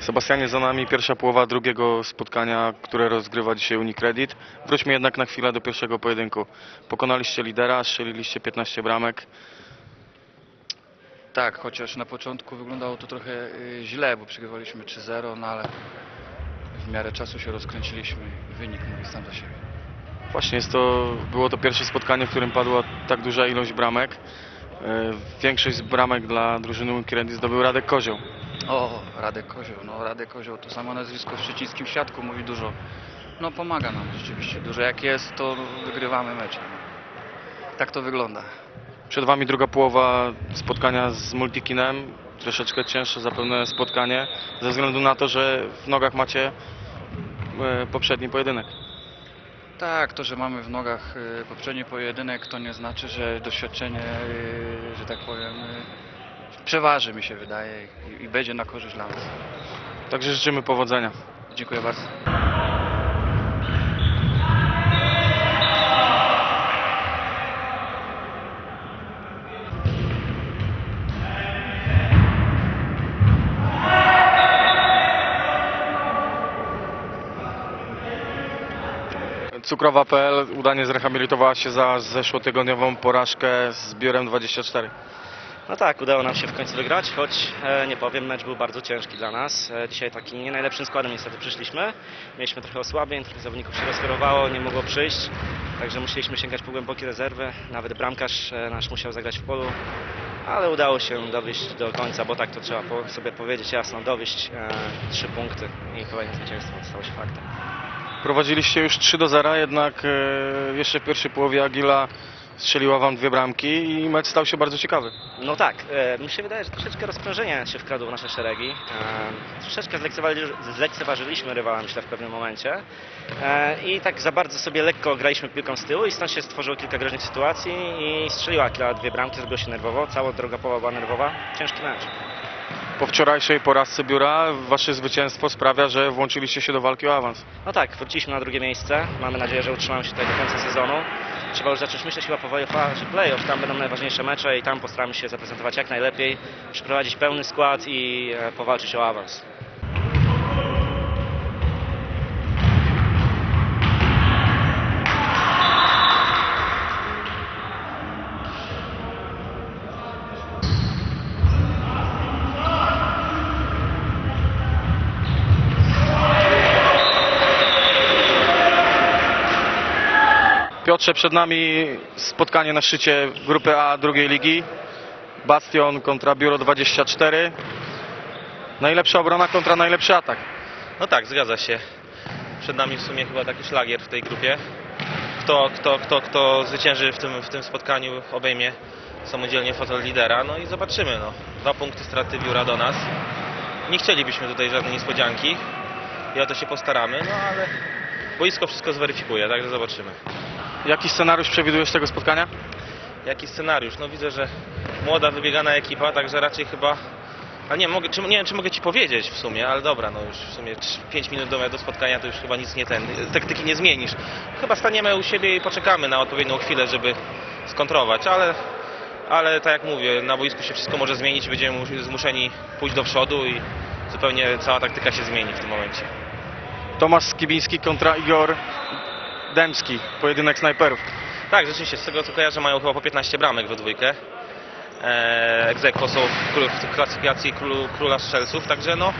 Sebastianie, za nami pierwsza połowa drugiego spotkania, które rozgrywa dzisiaj Unicredit. Wróćmy jednak na chwilę do pierwszego pojedynku. Pokonaliście lidera, strzeliliście 15 bramek. Tak, chociaż na początku wyglądało to trochę y, źle, bo przegrywaliśmy 3-0, no ale w miarę czasu się rozkręciliśmy i wynik mówi sam za siebie. Właśnie jest to, było to pierwsze spotkanie, w którym padła tak duża ilość bramek. E, Większość z bramek dla drużyny Unicredit zdobył Radek Kozioł. O, Radek Kozioł, no Radek Kozioł, to samo nazwisko w szczecińskim siatku mówi dużo. No pomaga nam rzeczywiście dużo. Jak jest, to wygrywamy mecze. Tak to wygląda. Przed Wami druga połowa spotkania z Multikinem. Troszeczkę cięższe zapewne spotkanie, ze względu na to, że w nogach macie e, poprzedni pojedynek. Tak, to, że mamy w nogach y, poprzedni pojedynek, to nie znaczy, że doświadczenie, y, że tak powiem, przeważy mi się wydaje i, i będzie na korzyść dla nas. Także życzymy powodzenia. Dziękuję bardzo. Cukrowa.pl udanie zrehabilitowała się za zeszłotygodniową porażkę z biurem 24. No tak, udało nam się w końcu wygrać, choć e, nie powiem, mecz był bardzo ciężki dla nas. E, dzisiaj takim nie najlepszym składem niestety przyszliśmy. Mieliśmy trochę osłabień, trochę zawodników się rozchorowało, nie mogło przyjść, także musieliśmy sięgać po głębokie rezerwy. Nawet bramkarz e, nasz musiał zagrać w polu, ale udało się dowieść do końca, bo tak to trzeba po, sobie powiedzieć jasno, dowieść e, trzy punkty i kolejne zwycięstwo stało się faktem. Prowadziliście już 3 do 0, jednak e, jeszcze w pierwszej połowie Agila strzeliła Wam dwie bramki i mecz stał się bardzo ciekawy. No tak, e, mi się wydaje, że troszeczkę rozprężenia się wkradło w nasze szeregi. E, troszeczkę zlekceważy, zlekceważyliśmy rywala, myślę, w pewnym momencie. E, I tak za bardzo sobie lekko graliśmy piłką z tyłu i stąd się stworzyło kilka groźnych sytuacji i strzeliła Akila dwie bramki, zrobiło się nerwowo, cała droga połowa była nerwowa. Ciężki mecz. Po wczorajszej porażce biura Wasze zwycięstwo sprawia, że włączyliście się do walki o awans. No tak, wróciliśmy na drugie miejsce. Mamy nadzieję, że utrzymamy się tutaj do końca sezonu. Trzeba już zacząć myśleć chyba powoli o playoff. Tam będą najważniejsze mecze i tam postaramy się zaprezentować jak najlepiej, przeprowadzić pełny skład i e, powalczyć o awans. Piotrze, przed nami spotkanie na szczycie grupy A drugiej ligi. Bastion kontra Biuro 24. Najlepsza obrona kontra najlepszy atak. No tak, zgadza się. Przed nami w sumie chyba taki szlagier w tej grupie. Kto, kto, kto, kto zwycięży w tym, w tym spotkaniu, obejmie samodzielnie fotel lidera. No i zobaczymy. No. Dwa punkty straty biura do nas. Nie chcielibyśmy tutaj żadnej niespodzianki i o to się postaramy, no ale boisko wszystko zweryfikuje, także zobaczymy. Jaki scenariusz przewidujesz tego spotkania? Jaki scenariusz? No widzę, że młoda, wybiegana ekipa, także raczej chyba... A nie, mogę, czy, nie wiem, czy mogę Ci powiedzieć w sumie, ale dobra, no już w sumie 5 minut do, do spotkania to już chyba nic nie ten, taktyki nie zmienisz. Chyba staniemy u siebie i poczekamy na odpowiednią chwilę, żeby skontrować, ale, ale tak jak mówię, na boisku się wszystko może zmienić, będziemy mu- zmuszeni pójść do przodu i zupełnie cała taktyka się zmieni w tym momencie. Tomasz Skibiński kontra Igor Dębski. Pojedynek snajperów. Tak, rzeczywiście, z tego co kojarzę mają chyba po 15 bramek we dwójkę. Eee, Egzekwo są w, klasyfikacji królu, króla strzelców, także no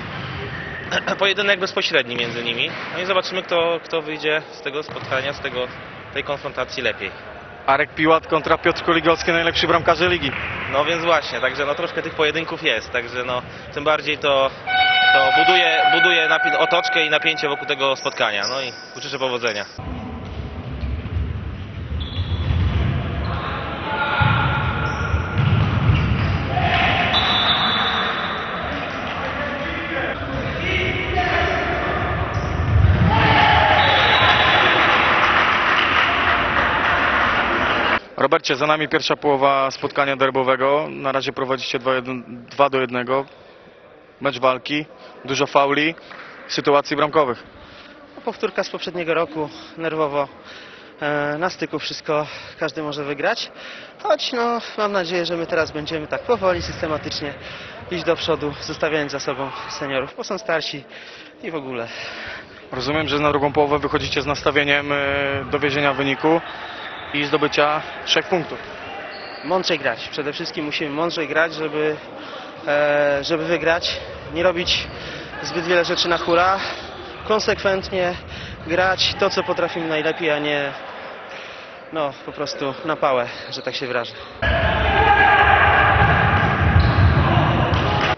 pojedynek bezpośredni między nimi. No i zobaczymy kto, kto wyjdzie z tego spotkania, z tego, tej konfrontacji lepiej. Arek Piłat kontra Piotr Kuligowski, najlepszy bramkarze ligi. No więc właśnie, także no troszkę tych pojedynków jest, także no tym bardziej to, to buduje, buduje otoczkę i napięcie wokół tego spotkania. No i życzę powodzenia. Robercie, za nami pierwsza połowa spotkania derbowego. Na razie prowadzicie 2 do 1. Mecz walki, dużo fauli, sytuacji bramkowych. Powtórka z poprzedniego roku, nerwowo E, Na styku wszystko każdy może wygrać. Choć no, mam nadzieję, że my teraz będziemy tak powoli, systematycznie iść do przodu, zostawiając za sobą seniorów, bo są starsi i w ogóle. Rozumiem, że na drugą połowę wychodzicie z nastawieniem e, dowiezienia wyniku i zdobycia trzech punktów. Mądrzej grać. Przede wszystkim musimy mądrzej grać, żeby, e, żeby wygrać. Nie robić zbyt wiele rzeczy na hura. Konsekwentnie grać to, co potrafimy najlepiej, a nie no, po prostu na pałę, że tak się wyrażę.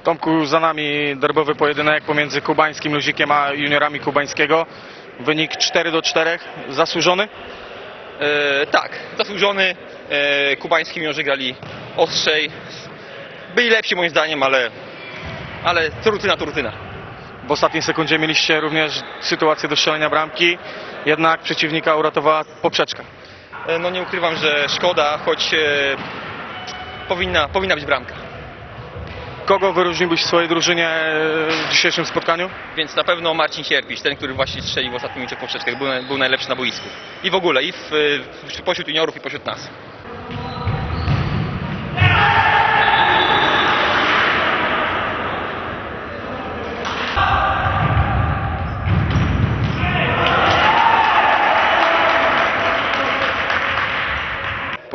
Tomku, za nami derbowy pojedynek pomiędzy kubańskim luzikiem a juniorami kubańskiego. Wynik 4 do 4. Zasłużony? E, tak, zasłużony. E, kubański juniorzy grali ostrzej. Byli lepsi moim zdaniem, ale, ale to rutyna to rutyna. W ostatniej sekundzie mieliście również sytuację do strzelenia bramki, jednak przeciwnika uratowała poprzeczka. E, no nie ukrywam, że szkoda, choć powinna, powinna być bramka. Kogo wyróżniłbyś w swojej drużynie e, w dzisiejszym spotkaniu? Więc na pewno Marcin Sierpiś, ten, który właśnie strzelił w ostatnim minucie poprzeczkę, był, był najlepszy na boisku. I w ogóle, i w, w, pośród juniorów, i pośród nas.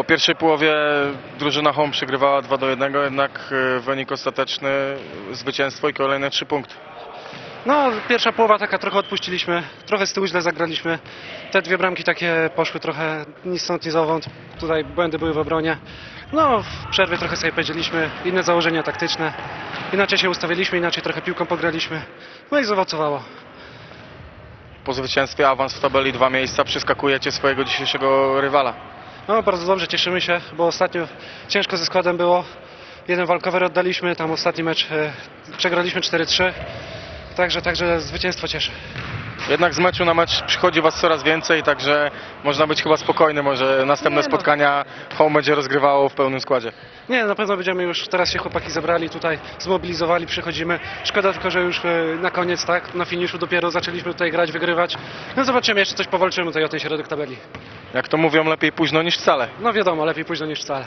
Pierwszej połowie drużyna home przegrywała 2 do 1, jednak e, wynik ostateczny zwycięstwo i kolejne 3 punkty. No, pierwsza połowa taka trochę odpuściliśmy, trochę z tyłu źle zagraliśmy. Te dwie bramki takie poszły trochę ni stąd, ni zowąd. Tutaj błędy były w obronie. No, w przerwie trochę sobie powiedzieliśmy, inne założenia taktyczne. Inaczej się ustawiliśmy, inaczej trochę piłką pograliśmy. No i zaowocowało. Po zwycięstwie awans w tabeli dwa miejsca, przeskakujecie swojego dzisiejszego rywala. No, bardzo dobrze, cieszymy się, bo ostatnio ciężko ze składem było. Jeden walkover oddaliśmy, tam ostatni mecz e, przegraliśmy 4-3. Także, także zwycięstwo cieszy. Jednak z meczu na mecz przychodzi was coraz więcej, także można być chyba spokojny, może następne Nie no. spotkania home będzie rozgrywało w pełnym składzie. Nie, na pewno będziemy już, teraz się chłopaki zebrali tutaj, zmobilizowali, przychodzimy. Szkoda tylko, że już e, na koniec, tak, na finiszu dopiero zaczęliśmy tutaj grać, wygrywać. No zobaczymy, jeszcze coś powalczymy tutaj o ten środek tabeli. Jak to mówią, lepiej późno niż wcale. No wiadomo, lepiej późno niż wcale.